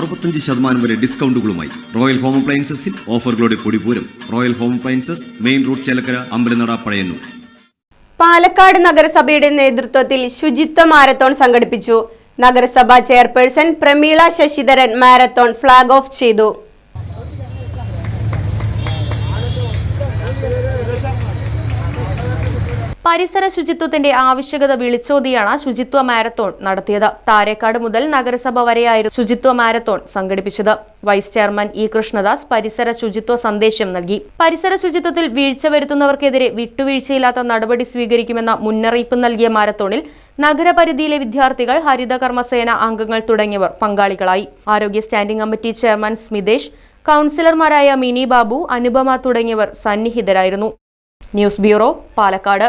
അറുപത്തഞ്ച് ശതമാനം വരെ ഡിസ്കൗണ്ടുകളുമായി റോയൽ ഹോം അപ്ലയൻസസിൽ ഓഫറുകളുടെ പൊടിപൂരം royal home appliances main road Chelakkara Ambalanada Pazhayannur. Palakkad നഗരസഭയുടെ നേതൃത്വത്തിൽ ശുചിത്വ മാരത്തോൺ സംഘടിപ്പിച്ചു. നഗരസഭാ chairperson Prameela Sasidharan marathon flag off ചെയ്തു. പരിസര ശുചിത്വത്തിന്റെ ആവശ്യകത വിളിച്ചോതിയാണ് ശുചിത്വ മാരത്തോൺ നടത്തിയത്. താരേക്കാട് മുതൽ നഗരസഭ വരെയായിരുന്നു ശുചിത്വ മാരത്തോൺ സംഘടിപ്പിച്ചത്. വൈസ് ചെയർമാൻ ഇ കൃഷ്ണദാസ് പരിസര ശുചിത്വ സന്ദേശം നൽകി. പരിസര ശുചിത്വത്തിൽ വീഴ്ച വരുത്തുന്നവർക്കെതിരെ വിട്ടുവീഴ്ചയില്ലാത്ത നടപടി സ്വീകരിക്കുമെന്ന മുന്നറിയിപ്പ് നൽകിയ മാരത്തോണിൽ നഗരപരിധിയിലെ വിദ്യാർത്ഥികൾ ഹരിത കർമ്മസേന അംഗങ്ങൾ തുടങ്ങിയവർ പങ്കാളികളായി. ആരോഗ്യ സ്റ്റാൻഡിംഗ് കമ്മിറ്റി ചെയർമാൻ സ്മിതേഷ് കൗൺസിലർമാരായ മിനി ബാബു അനുപമ തുടങ്ങിയവർ സന്നിഹിതരായിരുന്നു. News bureau Palakkad.